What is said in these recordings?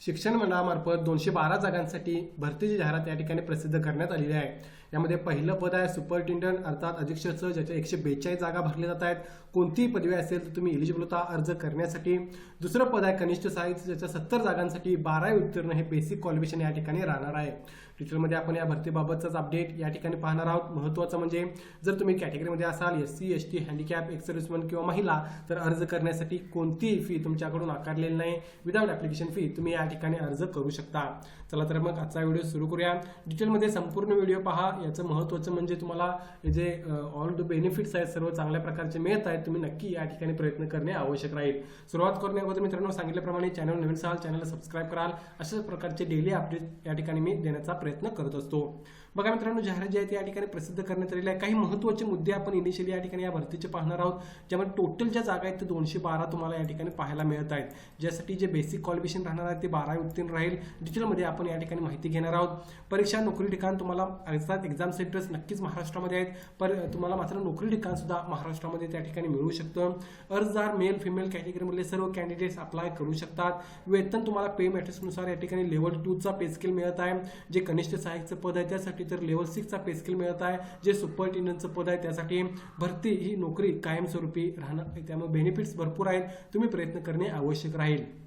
शिक्षण मंडळामार्फत दोनशे बारा जागांसाठी भरतीची जाहिरात या ठिकाणी प्रसिद्ध करण्यात आलेली आहे. यामध्ये पहिलं पद आहे सुपरिटेंडंट अर्थात अधीक्षकचं ज्याच्या एकशे बेचाळीस जागा भरल्या जात आहेत. कोणतीही पदवी असेल तर तुम्ही एलिजिबल होता अर्ज करण्यासाठी. दुसरं पद आहे कनिष्ठ साहित्य ज्याच्या सत्तर जागांसाठी बारावी उत्तीर्ण हे बेसिक क्वालिफिकेशन या ठिकाणी राहणार आहे. डिटेलमध्ये आपण या भरतीबाबतचाच अपडेट या ठिकाणी पाहणार आहोत. महत्त्वाचं म्हणजे जर तुम्ही कॅटेगरीमध्ये असाल S C S T handicap ex serviceman किंवा महिला तर अर्ज करण्यासाठी कोणतीही फी तुमच्याकडून आकारलेली नाही. विदाऊट ॲप्लिकेशन फी तुम्ही या ठिकाणी अर्ज करू शकता. चला तर मग आजचा व्हिडिओ सुरू करूया. डिटेलमध्ये संपूर्ण व्हिडिओ पहा. याचं महत्त्वाचं म्हणजे तुम्हाला जे ऑल द बेनिफिट्स आहेत सर्व चांगल्या प्रकारचे मिळत आहेत तुम्ही नक्की या ठिकाणी प्रयत्न करणे आवश्यक राहील. सुरुवात करण्याअगोदर मित्रांनो सांगितल्याप्रमाणे चॅनल नवीन असाल चॅनलला सबस्क्राईब कराल. अशाच प्रकारचे डेली अपडेट या ठिकाणी मी देण्याचा प्रयत्न करत असतो. बघा मित्रांनो जाहिरात जी आहे ती या ठिकाणी प्रसिद्ध करण्यात आलेली आहे काही महत्त्वाचे मुद्दे आपण इनिशियली या ठिकाणी या भरतीचे पाहणार आहोत ज्यामध्ये टोटल ज्या जागा आहेत ते दोनशे बारा तुम्हाला या ठिकाणी पाहायला मिळत आहेत. ज्यासाठी जे बेसिक क्वालिफिकेशन राहणार आहे ते बारावी उत्तीर्ण राहील. डिटेलमध्ये आपण या ठिकाणी माहिती घेणार आहोत. परीक्षा नोकरी ठिकाण तुम्हाला अर्थात एक्झाम सेंटर्स नक्कीच महाराष्ट्रामध्ये आहेत. पर तुम्हाला मात्र नोकरी ठिकाण सुद्धा महाराष्ट्रामध्ये त्या ठिकाणी मिळू शकतं. अर्जदार मेल फिमेल कॅटेगरीमधले सर्व कॅन्डिडेट्स अप्लाय करू शकतात. वेतन तुम्हाला पे मॅट्रिक्सनुसार या ठिकाणी लेवल टूचा पे स्केल मिळत आहे. जे कनिष्ठ सहाय्यकचं पद आहे त्यासाठी तर लेवल सिक्सचा पे स्केल मिळत आहे. जे सुपरिटेंडंटचं पद आहे त्यासाठी भरती ही नोकरी कायमस्वरूपी राहणार त्यामुळे बेनिफिट्स भरपूर आहेत. तुम्ही प्रयत्न करणे आवश्यक राहील.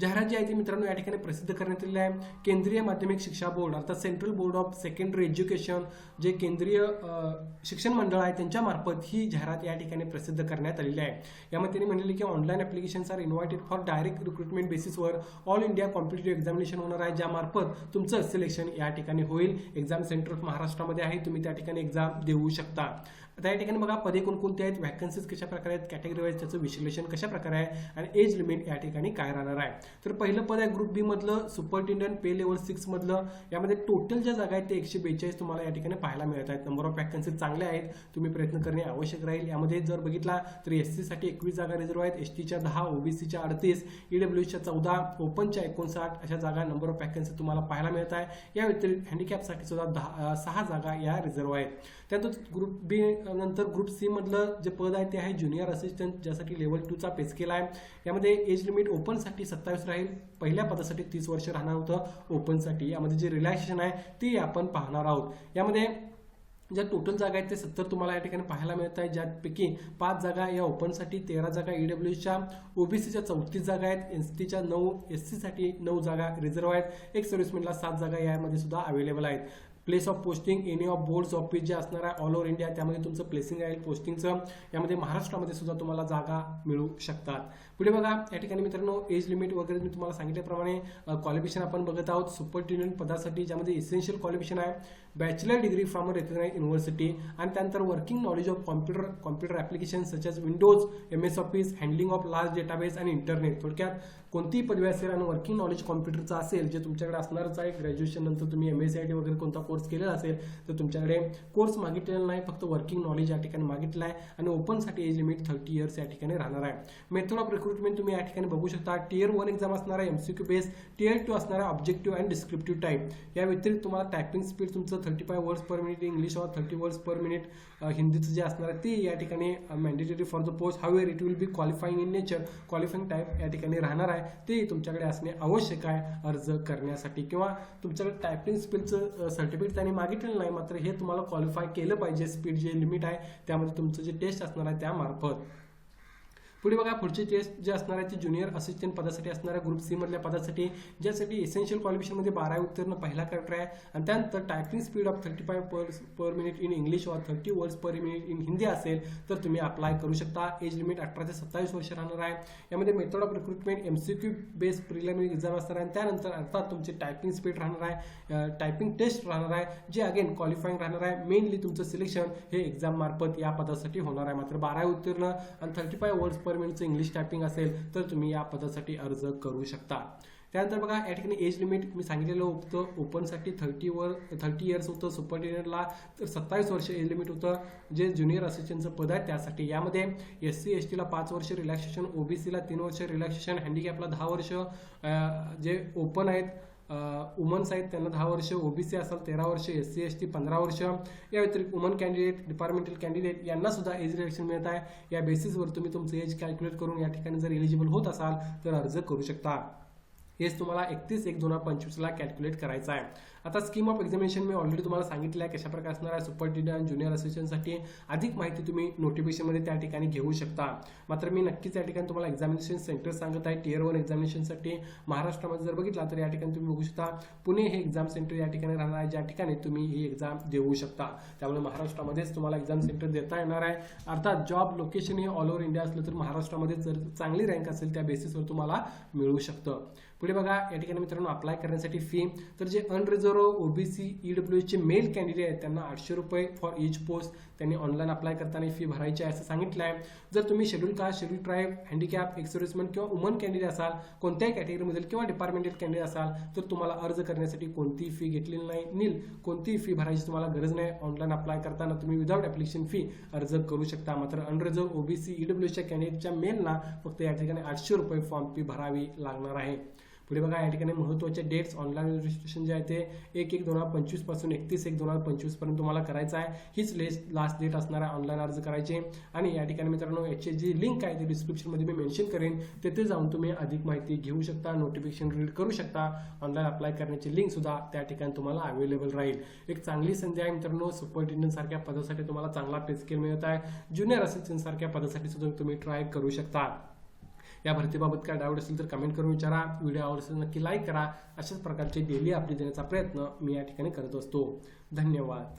जाहिरात जी आहे ती मित्रांनो या ठिकाणी प्रसिद्ध करण्यात आलेली आहे. केंद्रीय माध्यमिक शिक्षा बोर्ड अर्थात central board of secondary education जे केंद्रीय शिक्षण मंडळ आहे त्यांच्या मार्फत ही जाहिरात या ठिकाणी प्रसिद्ध करण्यात आलेली आहे. यामध्ये त्यांनी म्हणलेले की online applications are invited for direct recruitment बेसिसवर ऑल इंडिया कॉम्पिटेटिव्ह एक्झामिनेशन होणार आहे ज्यामार्फत तुमचं सिलेक्शन या ठिकाणी होईल. एक्झाम सेंटर महाराष्ट्रामध्ये आहे तुम्ही त्या ठिकाणी एक्झाम देऊ शकता. आता या ठिकाणी बघा पदे कोणकोणती आहेत? व्हॅकन्सीज कशा प्रकारे आहेत? कॅटेगरी वाईज त्याचं विश्लेषण कशा प्रकारे आहे? आणि एज लिमिट या ठिकाणी काय राहणार आहे? तर पहिलं पद आहे ग्रुप बी मधलं सुपरिटेंडंट पे लेवल सिक्स मधलं. यामध्ये टोटल ज्या जागा आहेत ते एकशे बेचाळीस तुम्हाला या ठिकाणी पाहायला मिळत आहेत. नंबर ऑफ व्हॅकन्सीज चांगले आहेत. तुम्ही प्रयत्न करणे आवश्यक राहील. यामध्ये जर बघितला तर एस सीसाठी एकवीस जागा रिझर्व आहेत. एस टीच्या दहा ओबीसीच्या अडतीस ईडब्ल्यूच्या चौदा ओपनच्या एकोणसाठ अशा जागा नंबर ऑफ व्हॅकन्सी तुम्हाला पाहायला मिळत आहे. या व्यतिरिक्त हँडिकॅपसाठी सुद्धा दहा सहा जागा या रिझर्व आहेत. त्यानंतर ग्रुप बी नंतर ग्रुप सी मधलं जे पद आहे ते आहे ज्युनियर असिस्टंट ज्यासाठी लेवल टूचा पेस्केल आहे. यामध्ये एज लिमिट ओपनसाठी सत्तावीस राहील. पहिल्या पदासाठी तीस वर्ष राहणार होतं. ओपनसाठी यामध्ये जे रिलॅक्सेशन आहे ते आपण पाहणार आहोत. यामध्ये ज्या टोटल जागा आहेत ते सत्तर तुम्हाला या ठिकाणी पाहायला मिळत आहे. ज्यापैकी पाच जागा या ओपनसाठी तेरा जागा ईडब्ल्यूच्या ओबीसीच्या चौतीस जागा आहेत. एस टीच्या नऊ एस सीसाठी नऊ जागा रिझर्व आहेत. एक सर्व्हिसमेंटला सात जागा यामध्ये सुद्धा अवेलेबल आहेत. Place of posting any of boards office जे असणार आहे ऑल ओव्हर इंडिया त्यामध्ये तुमचं प्लेसिंग राहील. पोस्टिंगचं यामध्ये महाराष्ट्रामध्ये सुद्धा तुम्हाला जागा मिळू शकतात. पुढे बघा या ठिकाणी मित्रांनो एज लिमिट वगैरे मी तुम्हाला सांगितल्याप्रमाणे क्वालिफिकेशन आपण बघत आहोत. सुपरिटेंडंट पदासाठी ज्यामध्ये इसेन्शियल क्वालिफिकेशन आहे. Bachelor degree from a recognise university आणि त्यानंतर working knowledge of computer computer application such as Windows M S office handling of large database आणि इंटरनेट थोडक्यात कोणतीही पदवी असेल आणि वर्किंग नॉलेज कॉम्प्युटरचं असेल जे तुमच्याकडे असणारच आहे ग्रॅज्युएशन नंतर तुम्ही M S C I T वगैरे कोणता कोर्स केलेला असेल तर तुमच्याकडे कोर्स मागितलेला नाही फक्त वर्किंग नॉलेज या ठिकाणी मागितलं आहे आणि ओपनसाठी एज लिमिट थर्टी इयर्स या ठिकाणी राहणार आहे. मेथड ऑफ रिक्रुटमेंट तुम्ही या ठिकाणी बघू शकता. टीयर वन एक्झाम असणार आहे एमसीक्यू बेस टीयर टू असणार आहे ऑब्जेक्टिव्ह अँड डिस्क्रिप्टिव्ह टाईप या व्यतिरिक्त तुम्हाला टायपिंग स्पीड तुमचं thirty five words per minute English or thirty words per minute हिंदीचं जे असणार आहे ते या ठिकाणी mandatory for the post however it will be qualifying in nature qualifying type या ठिकाणी राहणार आहे. ते तुमच्याकडे असणे आवश्यक आहे अर्ज करण्यासाठी. किंवा तुमच्याकडे टायपिंग स्पीडचं सर्टिफिकेट त्यांनी मागितलेलं नाही. मात्र हे तुम्हाला क्वालिफाय केलं पाहिजे. स्पीड जे लिमिट आहे त्यामध्ये तुमचं जे टेस्ट असणार आहे त्यामार्फत. पुढे बघा पुढचे टेस्ट जे असणार आहे ते ज्युनियर असिस्टंट पदासाठी असणाऱ्या ग्रुप सी मधल्या पदासाठी ज्यासाठी एसेन्शियल क्वालिफिकेशनमध्ये बारा उत्तीर्ण पहिला कॅरेक्टर आहे. आणि त्यानंतर typing speed of thirty five per per minute in English और thirty words per minute in Hindi असेल तर तुम्ही अप्लाय करू शकता. एज लिमिट अठरा ते सत्तावीस वर्ष राहणार आहे. यामध्ये method of recruitment MCQ based preliminary exam असणार आहे. आणि त्यानंतर अर्थात तुमची टायपिंग स्पीड राहणार आहे. टायपिंग टेस्ट राहणार आहे जे अगेन क्वालिफाईंग राहणार आहे. मेनली तुमचं सिलेक्शन हे एक्झाम मार्फत या पदासाठी होणार आहे. मात्र बारा उत्तीर्ण आणि थर्टी फाय वर्ड्स पर रिक्वायरमेंटचं इंग्लिश टायपिंग असेल तर तुम्ही या पदासाठी अर्ज करू शकता. त्यानंतर बघा या ठिकाणी एज लिमिट मी सांगितलेलं होतं ओपनसाठी थर्टी वर थर्टी इयर्स होतं सुपरटेनरला तर सत्तावीस वर्ष एज लिमिट होतं जे ज्युनियर असिस्टंटचं पद आहे त्यासाठी. यामध्ये एस सी एस टीला पाच वर्ष रिलॅक्सेशन ओबीसीला तीन वर्ष रिलॅक्सेशन हँडिकॅपला दहा वर्ष जे ओपन आहेत वुमन्स आहेत त्यांना दहा वर्ष ओबीसी असेल तेरा वर्ष एस सी एस टी पंधरा वर्ष. या व्यतिरिक्त वुमन कॅन्डिडेट डिपार्टमेंटल कॅन्डिडेट यांना सुद्धा एज रिडक्शन मिळत आहे. या बेसिसवर तुम्ही तुमचं एज कॅल्क्युलेट करून या ठिकाणी जर एलिजिबल होत असाल तर अर्ज करू शकता. हेच तुम्हाला एकतीस एक दोन हजार पंचवीसला कॅल्क्युलेट करायचं आहे. आता स्कीम ऑफ एक्झामिनेशन मी ऑलरेडी तुम्हाला सांगितलं आहे कशाप्रकारे असणार आहे. सुपरटेंडंट ज्युनियर असिस्टंटसाठी अधिक माहिती तुम्ही नोटिफिकेशनमध्ये त्या ठिकाणी घेऊ शकता. मात्र मी नक्कीच या ठिकाणी तुम्हाला एक्झामिनेशन सेंटर सांगत आहे. टीयर वन एक्झामिनेशनसाठी महाराष्ट्रामध्ये जर बघितला तर या ठिकाणी तुम्ही बघू शकता पुणे हे एक्झाम सेंटर या ठिकाणी राहणार आहे. ज्या ठिकाणी तुम्ही ही एक्झाम देऊ शकता. त्यामुळे महाराष्ट्रामध्येच तुम्हाला एक्झाम सेंटर देता येणार आहे. अर्थात जॉब लोकेशन हे ऑल ओव्हर इंडिया असलं तर महाराष्ट्रामध्ये जर चांगली रँक असेल त्या बेसिसवर तुम्हाला मिळू शकतं. पुढे बघा या ठिकाणी मित्रांनो अप्लाय करण्यासाठी फी तर जे अनरिझर्व ओबीसी ईडब्ल्यू चे मेल कॅन्डिडेट आहेत त्यांना आठशे रुपये फॉर इच पोस्ट त्यांनी ऑनलाईन अप्लाय करताना फी भरायची आहे असं सांगितलं आहे जर तुम्ही schedule caste schedule tribe handicap ex servicemen किंवा वुमन कॅन्डिडेट असाल कोणत्याही कॅटेगरीमधील किंवा डिपार्टमेंटल कॅन्डिडेट असाल तर तुम्हाला अर्ज करण्यासाठी कोणतीही फी घेतलेली नाही. नील कोणतीही फी भरायची तुम्हाला गरज नाही. ऑनलाईन अप्लाय करताना तुम्ही विदाउट ॲप्लिकेशन फी अर्ज करू शकता. मात्र अनरिझर्व ओबीसी ईडब्ल्यूच्या कॅन्डिडेटच्या मेलना फक्त या ठिकाणी आठशे रुपये फॉर्म फी भरावी लागणार आहे. पुढे बघा या ठिकाणी महत्त्वाचे डेट्स ऑनलाईन रजिस्ट्रेशन जे आहे ते एक एक दोन हजार पंचवीसपासून एकतीस एक दोन हजार पंचवीसपर्यंत तुम्हाला करायचं आहे. हीच लेस्ट लास्ट डेट असणार आहे ऑनलाईन अर्ज करायचे. आणि या ठिकाणी मित्रांनो याची जी लिंक आहे ती डिस्क्रिप्शनमध्ये मी मेन्शन करेन. तिथे जाऊन तुम्ही अधिक माहिती घेऊ शकता नोटिफिकेशन रीड करू शकता. ऑनलाईन अप्लाय करण्याची लिंक सुद्धा त्या ठिकाणी तुम्हाला अवेलेबल राहील. एक चांगली संधी आहे मित्रांनो सुपरिटेंडंट सारख्या पदासाठी तुम्हाला चांगला पे स्केल मिळत आहे. ज्युनियर असिस्टंट सारख्या पदासाठी सुद्धा तुम्ही ट्राय करू शकता. या भरतीबाबत काय डाऊट असेल तर कमेंट करून विचारा. व्हिडिओ आवडत असेल नक्की लाईक करा. अशाच प्रकारचे डेली अपडेट देण्याचा प्रयत्न मी या ठिकाणी करत असतो. धन्यवाद.